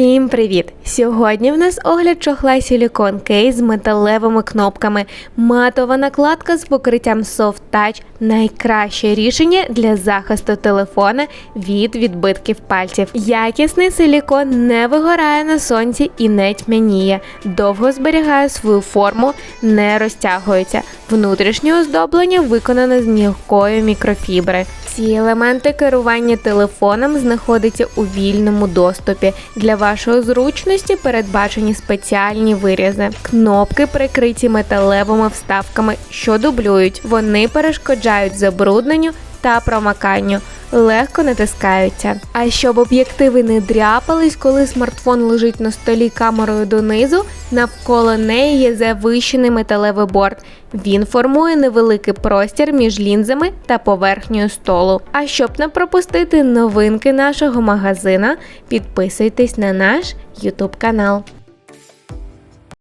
Всім привіт! Сьогодні в нас огляд чохла Silicon Case з металевими кнопками. Матова накладка з покриттям Soft Touch – найкраще рішення для захисту телефона від відбитків пальців. Якісний силікон не вигорає на сонці і не тьмяніє, довго зберігає свою форму, не розтягується. Внутрішнє оздоблення виконане з м'якої мікрофібри. Ці елементи керування телефоном знаходяться у вільному доступі. Для вашої зручності передбачені спеціальні вирізи. Кнопки прикриті металевими вставками, що дублюють. Вони перешкоджають забрудненню та промаканню. Легко натискаються. А щоб об'єктиви не дряпались, коли смартфон лежить на столі камерою донизу, навколо неї є завищений металевий борт. Він формує невеликий простір між лінзами та поверхнею столу. А щоб не пропустити новинки нашого магазина, підписуйтесь на наш YouTube канал.